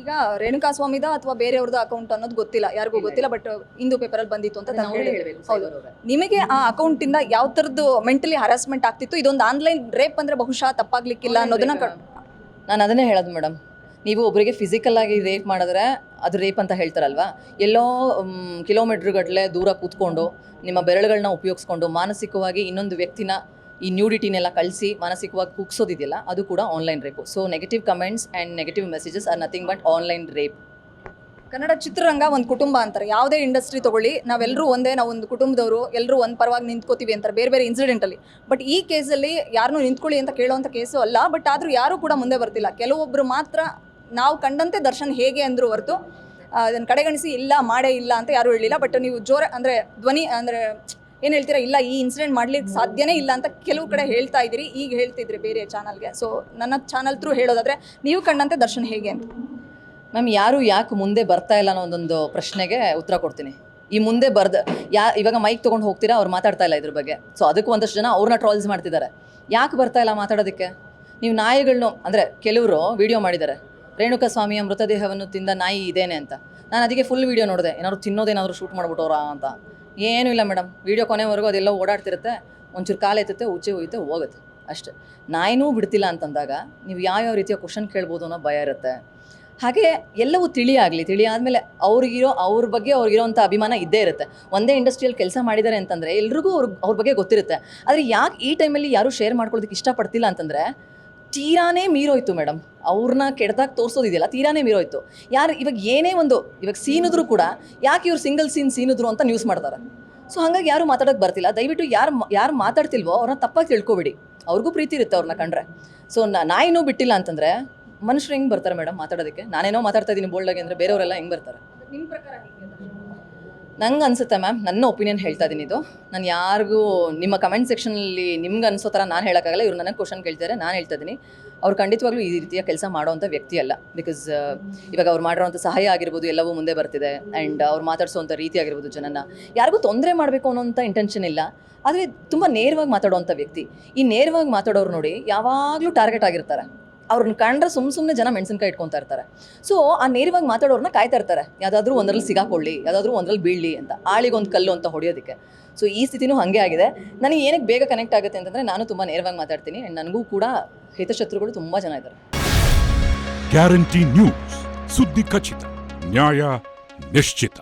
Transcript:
ಈಗ ರೇಣುಕಾ ಸ್ವಾಮಿದ ಅಥವಾ ಬೇರೆಯವ್ರದ್ದು ಅಕೌಂಟ್ ಅನ್ನೋದು ಗೊತ್ತಿಲ್ಲ ಯಾರಿಗೂ ಗೊತ್ತಿಲ್ಲ ಬಟ್ ಇಂದು ಪೇಪರಲ್ಲಿ ಬಂದಿತ್ತು ಅಂತ. ಹೌದು. ನಿಮಗೆ ಆ ಅಕೌಂಟ್ ಇಂದ ಯಾವ ತರದ್ದು ಮೆಂಟಲಿ ಹರಾಸ್ಮೆಂಟ್ ಆಗ್ತಿತ್ತು? ಇದೊಂದು ಆನ್ಲೈನ್ ರೇಪ್ ಅಂದ್ರೆ ಬಹುಶಃ ತಪ್ಪಾಗ್ಲಿಕ್ಕಿಲ್ಲ ಅನ್ನೋದನ್ನ ನಾನು ಅದನ್ನೇ ಹೇಳೋದು ಮೇಡಮ್ ನೀವು ಒಬ್ಬರಿಗೆ ಫಿಸಿಕಲ್ ಆಗಿ ರೇಪ್ ಮಾಡಿದ್ರೆ ಅದು ರೇಪ್ ಅಂತ ಹೇಳ್ತಾರಲ್ವಾ? ಎಲ್ಲೋ ಕಿಲೋಮೀಟರ್ಗಟ್ಟಲೆ ದೂರ ಕೂತ್ಕೊಂಡು ನಿಮ್ಮ ಬೆರಳುಗಳನ್ನ ಉಪಯೋಗಿಸ್ಕೊಂಡು ಮಾನಸಿಕವಾಗಿ ಇನ್ನೊಂದು ವ್ಯಕ್ತಿನ ಈ ನ್ಯೂಡಿಟಿನೆಲ್ಲ ಕಳಿಸಿ ಮಾನಸಿಕವಾಗಿ ಕುಗ್ಸೋದಿದೆಯಲ್ಲ, ಅದು ಕೂಡ online rape so negative comments and negative messages are nothing but online rape Kannada ಚಿತ್ರರಂಗ ಒಂದು ಕುಟುಂಬ ಅಂತಾರೆ. ಯಾವುದೇ ಇಂಡಸ್ಟ್ರಿ ತಗೊಳ್ಳಿ ನಾವೆಲ್ಲರೂ ಒಂದೇ, ನಾವು ಒಂದು ಕುಟುಂಬದವರು ಎಲ್ಲರೂ ಒಂದು ಪರವಾಗಿ ನಿಂತ್ಕೋತೀವಿ ಅಂತಾರೆ, ಬೇರೆ ಬೇರೆ ಇನ್ಸಿಡೆಂಟಲ್ಲಿ ಬಟ್ ಈ ಕೇಸಲ್ಲಿ ಯಾರನ್ನೂ ನಿಂತ್ಕೊಳ್ಳಿ ಅಂತ ಕೇಳುವಂಥ ಕೇಸು ಅಲ್ಲ ಬಟ್ ಆದರೂ ಯಾರೂ ಕೂಡ ಮುಂದೆ ಬರ್ತಿಲ್ಲ. ಕೆಲವೊಬ್ಬರು ಮಾತ್ರ ನಾವು ಕಂಡಂತೆ ದರ್ಶನ್ ಹೇಗೆ ಅಂದರು ಹೊರತು ಅದನ್ನು ಕಡೆಗಣಿಸಿ ಇಲ್ಲ, ಮಾಡೇ ಇಲ್ಲ ಅಂತ ಯಾರೂ ಹೇಳಿಲ್ಲ. ಬಟ್ ನೀವು ಜೋರ, ಅಂದರೆ ಧ್ವನಿ, ಅಂದರೆ ಏನು ಹೇಳ್ತೀರಾ? ಇಲ್ಲ, ಈ ಇನ್ಸಿಡೆಂಟ್ ಮಾಡ್ಲಿಕ್ಕೆ ಸಾಧ್ಯನೇ ಇಲ್ಲ ಅಂತ ಕೆಲವು ಕಡೆ ಹೇಳ್ತಾ ಇದ್ದೀರಿ. ಈಗ ಹೇಳ್ತಿದ್ರಿ ಬೇರೆ ಚಾನಲ್ಗೆ ಸೊ ನನ್ನ ಚಾನಲ್ ತ್ರೂ ಹೇಳೋದಾದರೆ, ನೀವು ಕಂಡಂತೆ ದರ್ಶನ್ ಹೇಗೆ ಅಂತ. ಮ್ಯಾಮ್ ಯಾರು ಯಾಕೆ ಮುಂದೆ ಬರ್ತಾ ಇಲ್ಲ ಅನ್ನೋ ಒಂದೊಂದು ಪ್ರಶ್ನೆಗೆ ಉತ್ತರ ಕೊಡ್ತೀನಿ. ಈ ಮುಂದೆ ಬರ್ದ, ಯಾ, ಇವಾಗ ಮೈಕ್ ತೊಗೊಂಡು ಹೋಗ್ತೀರಾ? ಅವ್ರು ಮಾತಾಡ್ತಾ ಇಲ್ಲ ಇದ್ರ ಬಗ್ಗೆ. ಸೊ ಅದಕ್ಕೂ ಒಂದಷ್ಟು ಜನ ಅವ್ರನ್ನ ಟ್ರಾಲ್ಸ್ ಮಾಡ್ತಿದ್ದಾರೆ. ಯಾಕೆ ಬರ್ತಾ ಇಲ್ಲ ಮಾತಾಡೋದಕ್ಕೆ? ನೀವು ನಾಯಿಗಳನ್ನು ಅಂದರೆ ಕೆಲವರು ವಿಡಿಯೋ ಮಾಡಿದ್ದಾರೆ. ರೇಣುಕಾ ಸ್ವಾಮಿಯ ಮೃತದೇಹವನ್ನು ತಿಂದ ನಾಯಿ ಇದೇನೆ ಅಂತ. ನಾನು ಅದಕ್ಕೆ ಫುಲ್ ವಿಡಿಯೋ ನೋಡಿದೆ. ಏನಾದ್ರು ತಿನ್ನೋದೇನಾದರೂ ಶೂಟ್ ಮಾಡ್ಬಿಟ್ಟವ್ರಾ ಅಂತ. ಏನೂ ಇಲ್ಲ ಮೇಡಮ್. ವಿಡಿಯೋ ಕೊನೆವರೆಗೂ ಅದೆಲ್ಲ ಓಡಾಡ್ತಿರುತ್ತೆ. ಒಂಚೂರು ಕಾಲು ಎತ್ತುತ್ತೆ ಉಚ್ಚೆ ಹೋಯ್ತೆ ಹೋಗುತ್ತೆ. ಅಷ್ಟೆ. ನಾಯಿನೂ ಬಿಡ್ತಿಲ್ಲ ಅಂತಂದಾಗ ನೀವು ಯಾವ್ಯಾವ ರೀತಿಯ ಕ್ವಶನ್ ಕೇಳ್ಬೋದು ಅನ್ನೋ ಭಯ ಇರುತ್ತೆ. ಹಾಗೆ ಎಲ್ಲವೂ ತಿಳಿ ಆಗಲಿ, ತಿಳಿ ಆದಮೇಲೆ ಅವ್ರಿಗಿರೋ, ಅವ್ರ ಬಗ್ಗೆ ಅವ್ರಿಗಿರೋಂಥ ಅಭಿಮಾನ ಇದ್ದೇ ಇರುತ್ತೆ. ಒಂದೇ ಇಂಡಸ್ಟ್ರಿಯಲ್ಲಿ ಕೆಲಸ ಮಾಡಿದ್ದಾರೆ ಅಂತಂದರೆ ಎಲ್ರಿಗೂ ಅವ್ರ ಅವ್ರ ಬಗ್ಗೆ ಗೊತ್ತಿರುತ್ತೆ. ಆದರೆ ಯಾಕೆ ಈ ಟೈಮಲ್ಲಿ ಯಾರೂ ಶೇರ್ ಮಾಡ್ಕೊಳ್ಳೋದಕ್ಕೆ ಇಷ್ಟಪಡ್ತಿಲ್ಲ ಅಂತಂದರೆ ತೀರಾನೇ ಮೀರೋಯ್ತು ಮೇಡಮ್. ಅವ್ರನ್ನ ಕೆಡ್ದಾಗ ತೋರಿಸೋದಿದೆಯಲ್ಲ ತೀರಾನೇ ಮೀರೋಯ್ತು. ಯಾರು ಇವಾಗ ಏನೇ ಒಂದು, ಇವಾಗ ಸೀನಿದ್ರು ಕೂಡ ಯಾಕೆ ಇವ್ರು ಸಿಂಗಲ್ ಸೀನ್ ಸೀನಿದ್ರು ಅಂತ ನ್ಯೂಸ್ ಮಾಡ್ತಾರೆ? ಸೊ ಹಾಗಾಗಿ ಯಾರು ಮಾತಾಡೋಕ್ಕೆ ಬರ್ತಿಲ್ಲ. ದಯವಿಟ್ಟು ಯಾರು ಯಾರು ಮಾತಾಡ್ತಿಲ್ವೋ ಅವ್ರನ್ನ ತಪ್ಪಾಗಿ ತಿಳ್ಕೊಬೇಡಿ. ಅವ್ರಿಗೂ ಪ್ರೀತಿ ಇರುತ್ತೆ ಅವ್ರನ್ನ ಕಂಡ್ರೆ. ಸೊ ನಾಯಿನೂ ಬಿಟ್ಟಿಲ್ಲ ಅಂತಂದರೆ ಮನುಷ್ಯರು ಹೆಂಗೆ ಬರ್ತಾರೆ ಮೇಡಮ್ ಮಾತಾಡೋದಕ್ಕೆ? ನಾನೇನೋ ಮಾತಾಡ್ತಾ ಇದ್ದೀನಿ ಬೋಲ್ಡಾಗಿ ಅಂದರೆ ಬೇರೆಯವರೆಲ್ಲ ಹೆಂಗೆ ಬರ್ತಾರೆ? ನಿಮ್ಮ ಪ್ರಕಾರ ನಂಗೆ ಅನ್ಸುತ್ತೆ ಮ್ಯಾಮ್, ನನ್ನ ಒಪಿನಿಯನ್ ಹೇಳ್ತಾ ಇದ್ದೀನಿ ಇದು. ನಾನು ಯಾರಿಗೂ ನಿಮ್ಮ ಕಮೆಂಟ್ ಸೆಕ್ಷನಲ್ಲಿ ನಿಮ್ಗೆ ಅನ್ಸೋ ಥರ ನಾನು ಹೇಳೋಕ್ಕಾಗಲ್ಲ, ಇವ್ರು ನನಗೆ ಕ್ವಶನ್ ಕೇಳ್ತಾರೆ, ನಾನು ಹೇಳ್ತಾ ಇದ್ದೀನಿ ಅವ್ರು ಖಂಡಿತವಾಗ್ಲೂ ಈ ರೀತಿಯ ಕೆಲಸ ಮಾಡೋವಂಥ ವ್ಯಕ್ತಿ ಅಲ್ಲ. ಬಿಕಾಸ್ ಇವಾಗ ಅವ್ರು ಮಾಡಿರೋಂಥ ಸಹಾಯ ಆಗಿರ್ಬೋದು, ಎಲ್ಲವೂ ಮುಂದೆ ಬರ್ತಿದೆ. ಆ್ಯಂಡ್ ಅವ್ರು ಮಾತಾಡ್ಸೋವಂಥ ರೀತಿ ಆಗಿರ್ಬೋದು ಜನನ ಯಾರಿಗೂ ತೊಂದರೆ ಮಾಡಬೇಕು ಅನ್ನೋಂಥ ಇಂಟೆನ್ಷನ್ ಇಲ್ಲ. ಆದರೆ ತುಂಬ ನೇರವಾಗಿ ಮಾತಾಡೋವಂಥ ವ್ಯಕ್ತಿ. ಈ ನೇರವಾಗಿ ಮಾತಾಡೋರು ನೋಡಿ ಯಾವಾಗಲೂ ಟಾರ್ಗೆಟ್ ಆಗಿರ್ತಾರೆ. ಅವ್ರನ್ನ ಕಂಡ್ರೆ ಸುಮ್ ಸುಮ್ಮನೆ ಜನ ಮೆಣಸಿನ್ಕಾಯಿ ಇಟ್ಕೊತಾ ಇರ್ತಾರೆ. ಸೊ ಆ ನೇರವಾಗಿ ಮಾತಾಡೋರನ್ನ ಕಾಯ್ತಾ ಇರ್ತಾರೆ. ಯಾವುದಾದ್ರೂ ಒಂದರಲ್ಲಿ ಸಿಗಾಕೊಳ್ಳಿ, ಯಾವುದಾದ್ರೂ ಒಂದ್ರಲ್ಲಿ ಬೀಳಲಿ ಅಂತ. ಆಳಿಗೊಂದು ಕಲ್ಲು ಅಂತ ಹೊಡೆಯೋದಕ್ಕೆ. ಸೊ ಈ ಸ್ಥಿತಿನೂ ಹಾಗೆ ಆಗಿದೆ. ನನಗೆ ಏನಕ್ಕೆ ಬೇಗ ಕನೆಕ್ಟ್ ಆಗುತ್ತೆ ಅಂತಂದರೆ ನಾನು ತುಂಬ ನೇರವಾಗಿ ಮಾತಾಡ್ತೀನಿ. ಆ್ಯಂಡ್ ನನಗೂ ಕೂಡ ಹಿತಶತ್ರುಗಳು ತುಂಬ ಜನ ಇದ್ದಾರೆ. ಗ್ಯಾರಂಟಿ ನ್ಯೂಸ್ ಸುದ್ದಿ ಖಚಿತ, ನ್ಯಾಯ ನಿಶ್ಚಿತ.